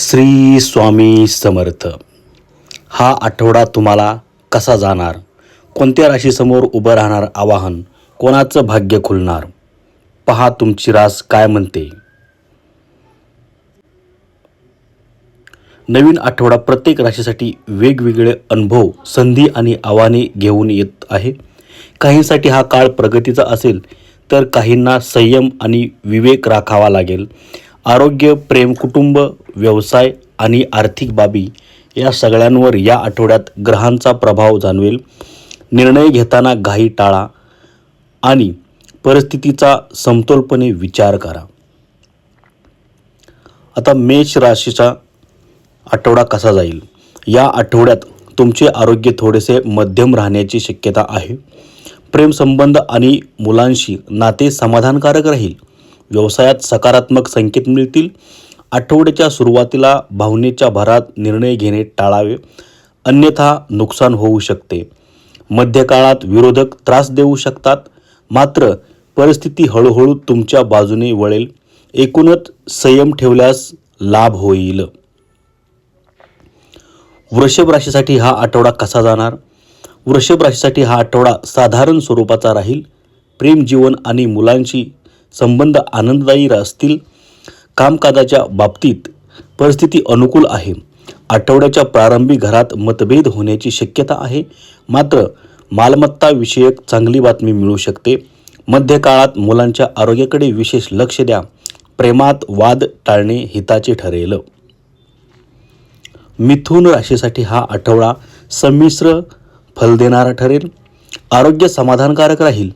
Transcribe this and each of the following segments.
श्री स्वामी समर्थ. हा आठवडा तुम्हाला कसा जाणार? कोणत्या राशीसमोर उभं राहणार आवाहन? कोणाचं भाग्य खुलणार? पहा तुमची रास काय म्हणते. नवीन आठवडा प्रत्येक राशीसाठी वेगवेगळे अनुभव संधी आणि आव्हाने घेऊन येत आहे. काहींसाठी हा काळ प्रगतीचा असेल तर काहींना संयम आणि विवेक राखावा लागेल. आरोग्य प्रेम कुटुंब व्यवसाय आणि आर्थिक बाबी या सगळ्यांवर या आठवड्यात ग्रहांचा प्रभाव जाणवेल. निर्णय घेताना घाई टाळा आणि परिस्थितीचा समतोलपणे विचार करा. आता मेष राशीचा आठवडा कसा जाईल? या आठवड्यात तुमचे आरोग्य थोडेसे मध्यम राहण्याची शक्यता आहे. प्रेमसंबंध आणि मुलांशी नाते समाधानकारक राहील. व्यवसायात सकारात्मक संकेत मिळतील. आठवड्याच्या सुरुवातीला भावनेच्या भरात निर्णय घेणे टाळावे. अन्यथा नुकसान होऊ शकते. मध्यकाळात विरोधक त्रास देऊ शकतात. मात्र परिस्थिती हळूहळू तुमच्या बाजूने वळेल. एकूणच संयम ठेवल्यास लाभ होईल. वृषभ राशीसाठी हा आठवडा कसा जाणार? वृषभ राशीसाठी हा आठवडा साधारण स्वरूपाचा राहील. प्रेम जीवन आणि मुलांशी संबंध आनंददायी असतील. कामकाजाच्या बाबतीत परिस्थिती अनुकूल आहे. आठवड्याच्या प्रारंभी घरात मतभेद होण्याची शक्यता आहे. मात्र मालमत्ता विषयक चांगली बातमी मिळू शकते. मध्यकाळात मुलांच्या आरोग्याकडे विशेष लक्ष द्या. प्रेमात वाद टाळणे हिताचे ठरेल. मिथुन राशीसाठी हा आठवडा संमिश्र फल देणारा ठरेल. आरोग्य समाधानकारक राहील.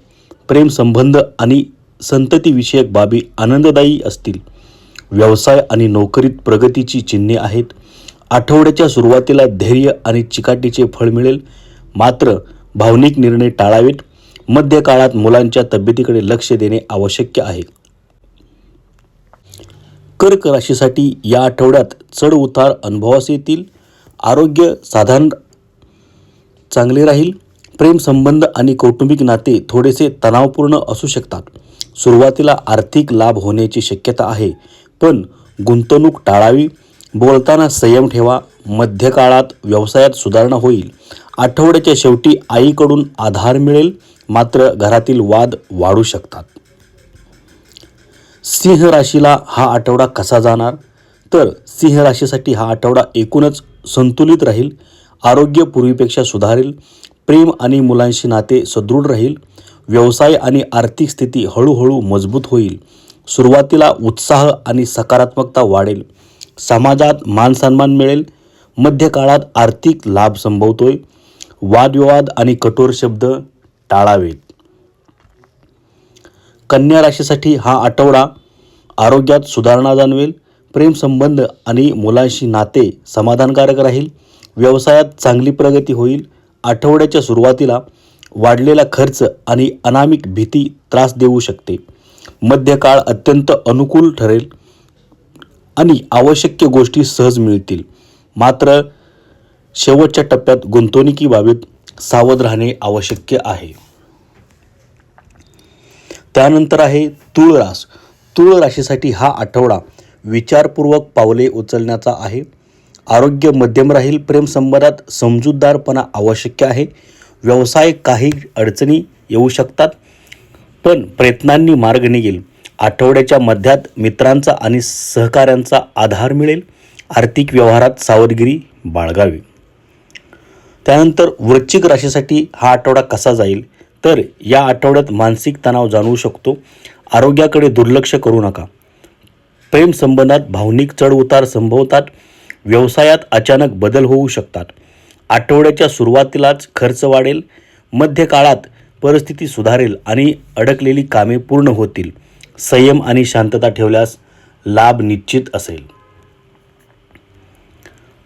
प्रेम संबंध आणि संततीविषयक बाबी आनंददायी असतील. व्यवसाय आणि नोकरीत प्रगतीची चिन्हे आहेत. आठवड्याच्या सुरुवातीला धैर्य आणि चिकाटीचे फळ मिळेल. मात्र भावनिक निर्णय टाळावेत. मध्यकाळात मुलांच्या तब्येतीकडे लक्ष देणे आवश्यक आहे. कर्क राशीसाठी या आठवड्यात चढ उतार अनुभवास येतील. आरोग्य साधारण चांगले राहील. प्रेम संबंध आणि कौटुंबिक नाते थोडेसे तणावपूर्ण असू शकतात. सुरुवातीला आर्थिक लाभ होण्याची शक्यता आहे. पण गुंतवणूक टाळावी. बोलताना संयम ठेवा. मध्यकाळात व्यवसायात सुधारणा होईल. आठवड्याच्या शेवटी आईकडून आधार मिळेल. मात्र घरातील वाद वाढू शकतात. सिंह राशीला हा आठवडा कसा जाणार? तर सिंह राशीसाठी हा आठवडा एकूणच संतुलित राहील. आरोग्य पूर्वीपेक्षा सुधारेल. प्रेम आणि मुलांशी नाते सदृढ राहील. व्यवसाय आणि आर्थिक स्थिती हळूहळू मजबूत होईल. सुरुवातीला उत्साह आणि सकारात्मकता वाढेल. समाजात मानसन्मान मिळेल. मध्यकाळात आर्थिक लाभ संभवतोय. वादविवाद आणि कठोर शब्द टाळावेत. कन्या राशीसाठी हा आठवडा आरोग्यात सुधारणा जाणवेल. प्रेमसंबंध आणि मुलांशी नाते समाधानकारक राहील. व्यवसायात चांगली प्रगती होईल. आठवड्याच्या सुरुवातीला वाढलेला खर्च आणि अनामिक भीती त्रास देऊ शकते. मध्यकाळ अत्यंत अनुकूल ठरेल आणि आवश्यक गोष्टी सहज मिळतील. मात्र शेवटच्या टप्प्यात गुंतवणुकीबाबत सावध राहणे आवश्यक आहे. त्यानंतर आहे तुळ रास. तुळ राशीसाठी हा आठवडा विचारपूर्वक पावले उचलण्याचा आहे. आरोग्य मध्यम राहील प्रेमसंबंधात समजूतदारपणा आवश्यक आहे. व्यवसाय काही अडचणी येऊ शकतात. पण प्रयत्नांनी मार्ग निघेल. आठवड्याच्या मध्यात मित्रांचा आणि सहकाऱ्यांचा आधार मिळेल. आर्थिक व्यवहारात सावधगिरी बाळगावी. त्यानंतर वृश्चिक राशीसाठी हा आठवडा कसा जाईल? तर या आठवड्यात मानसिक तणाव जाणवू शकतो. आरोग्याकडे दुर्लक्ष करू नका. प्रेमसंबंधात भावनिक चढउतार संभवतात. व्यवसायात अचानक बदल होऊ शकतात. आठवड्याच्या सुरुवातीलाच खर्च वाढेल. मध्यकाळात परिस्थिती सुधारेल आणि अडकलेली कामे पूर्ण होतील. संयम आणि शांतता ठेवल्यास लाभ निश्चित असेल.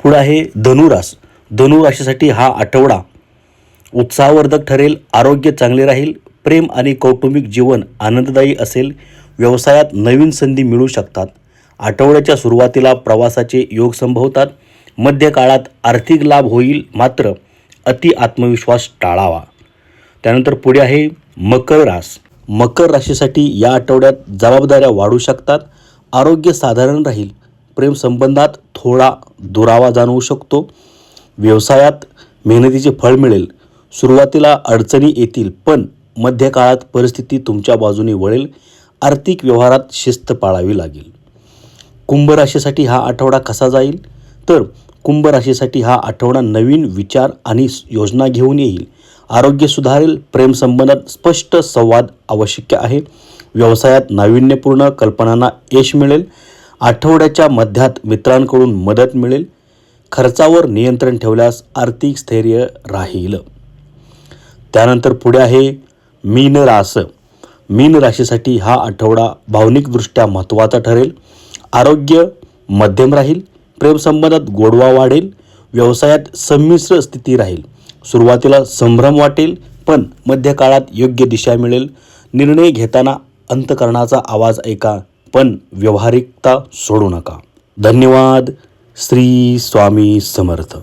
पुढं आहे धनुरास. धनुराशीसाठी हा आठवडा उत्साहवर्धक ठरेल आरोग्य चांगले राहील प्रेम आणि कौटुंबिक जीवन आनंददायी असेल व्यवसायात नवीन संधी मिळू शकतात. आठवड्याच्या सुरुवातीला प्रवासाचे योग संभवतात. मध्यकाळात आर्थिक लाभ होईल मात्र अति आत्मविश्वास टाळावा. त्यानंतर पुढे आहे मकर रास. मकर राशीसाठी या आठवड्यात जबाबदाऱ्या वाढू शकतात आरोग्य साधारण राहील प्रेमसंबंधात थोडा दुरावा जाणवू शकतो व्यवसायात मेहनतीचे फळ मिळेल सुरुवातीला अडचणी येतील पण मध्यकाळात परिस्थिती तुमच्या बाजूने वळेल आर्थिक व्यवहारात शिस्त पाळावी लागेल. कुंभ राशीसाठी हा आठवडा कसा जाईल? तर कुंभ राशीसाठी हा आठवडा नवीन विचार आणि योजना घेऊन येईल. आरोग्य सुधारेल प्रेमसंबंधात स्पष्ट संवाद आवश्यक आहे. व्यवसायात नाविन्यपूर्ण कल्पनांना यश मिळेल. आठवड्याच्या मध्यात मित्रांकडून मदत मिळेल. खर्चावर नियंत्रण ठेवल्यास आर्थिक स्थैर्य राहील. त्यानंतर पुढे आहे मीन रास मीन राशीसाठी हा आठवडा भावनिकदृष्ट्या महत्त्वाचा ठरेल. आरोग्य मध्यम राहील. प्रेमसंबंधात गोडवा वाढेल. व्यवसायात संमिश्र स्थिती राहील. सुरुवातीला संभ्रम वाटेल पण मध्यकाळात योग्य दिशा मिळेल. निर्णय घेताना अंतकरणाचा आवाज ऐका पण व्यवहारिकता सोडू नका. धन्यवाद. श्री स्वामी समर्थ.